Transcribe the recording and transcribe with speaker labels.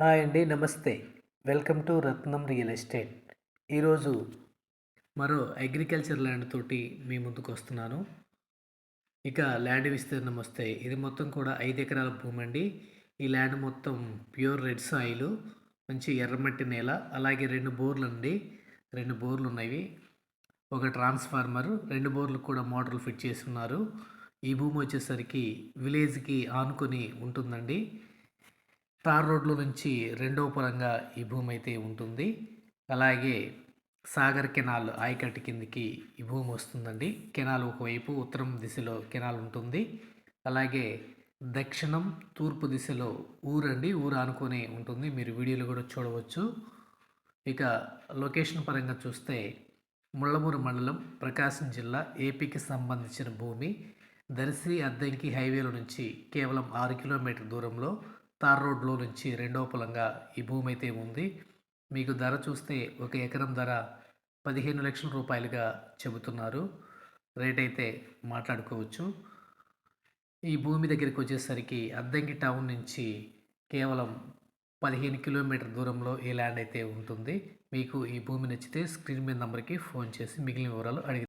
Speaker 1: Hi అండి నమస్తే. Welcome to Ratnam real estate. ఈరోజు మరో అగ్రికల్చర్ ల్యాండ్ తోటి మీ ముందుకు వస్తున్నాను. ఇక ల్యాండ్ విస్తీర్ణం వస్తే ఇది మొత్తం కూడా ఐదు ఎకరాల భూమి అండి. ఈ ల్యాండ్ మొత్తం ప్యూర్ రెడ్ సాయిల్ మంచి ఎర్రమట్టి నేల అలాగే రెండు బోర్లు అండి. రెండు బోర్లు ఉన్నాయి. ఒక ట్రాన్స్ఫార్మర్ రెండు బోర్లు కూడా మోటార్లు ఫిట్ చేసి ఉన్నారు. ఈ భూమి వచ్చేసరికి విలేజ్కి ఆనుకొని ఉంటుందండి. తార్ రోడ్లో నుంచి రెండవ పొలంగా ఈ భూమి అయితే ఉంటుంది. అలాగే సాగర్ కెనాల్ ఆయకట్టు కిందికి ఈ భూమి వస్తుందండి. కెనాల్ ఒకవైపు ఉత్తరం దిశలో కెనాల్ ఉంటుంది. అలాగే దక్షిణం తూర్పు దిశలో ఊరండి. ఊరు ఆనుకొని ఉంటుంది. మీరు వీడియోలు కూడా చూడవచ్చు. ఇక లొకేషన్ పరంగా చూస్తే ముళ్ళమూరు మండలం ప్రకాశం జిల్లా ఏపీకి సంబంధించిన భూమి. దర్శి అద్దంకి హైవేలో నుంచి కేవలం ఆరు కిలోమీటర్ దూరంలో తార్ రోడ్లో నుంచి రెండవ పొలంగా ఈ భూమి అయితే ఉంది. మీకు ధర చూస్తే ఒక ఎకరం ధర పదిహేను లక్షల రూపాయలుగా చెబుతున్నారు. రేట్ అయితే మాట్లాడుకోవచ్చు. ఈ భూమి దగ్గరికి వచ్చేసరికి అద్దంకి టౌన్ నుంచి కేవలం పదిహేను కిలోమీటర్ దూరంలో ఈ ల్యాండ్ అయితే ఉంటుంది. మీకు ఈ భూమి నచ్చితే స్క్రీన్ మీద నెంబర్కి ఫోన్ చేసి మిగిలిన వివరాలు అడిగి